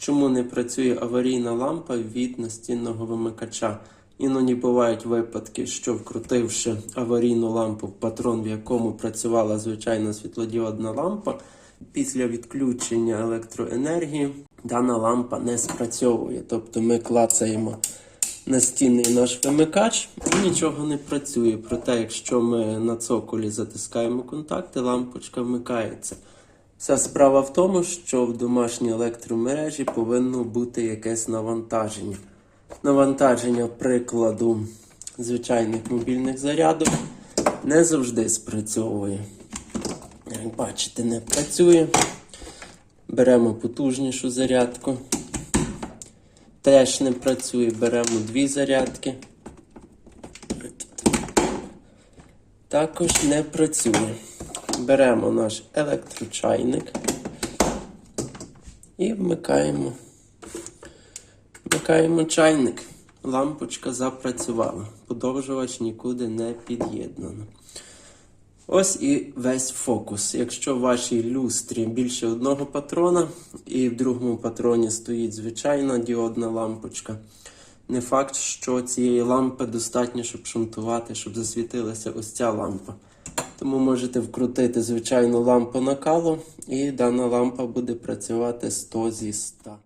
Чому не працює аварійна лампа від настінного вимикача? Іноді бувають випадки, що вкрутивши аварійну лампу в патрон, в якому працювала звичайна світлодіодна лампа, після відключення електроенергії дана лампа не спрацьовує. Тобто ми клацаємо настінний наш вимикач і нічого не працює. Проте, якщо ми на цоколі затискаємо контакти, лампочка вмикається. Вся справа в тому, що в домашній електромережі повинно бути якесь навантаження. Навантаження прикладу звичайних мобільних зарядок не завжди спрацьовує. Як бачите, не працює. Беремо потужнішу зарядку. Теж не працює. Беремо дві зарядки. Також не працює. Беремо наш електрочайник і вмикаємо. Вмикаємо чайник. Лампочка запрацювала. Подовжувач нікуди не під'єднано. Ось і весь фокус. Якщо в вашій люстрі більше одного патрона, і в другому патроні стоїть звичайна діодна лампочка, не факт, що цієї лампи достатньо, щоб шунтувати, щоб засвітилася ось ця лампа. Тому можете вкрутити звичайну лампу накалу, і дана лампа буде працювати 100 зі 100.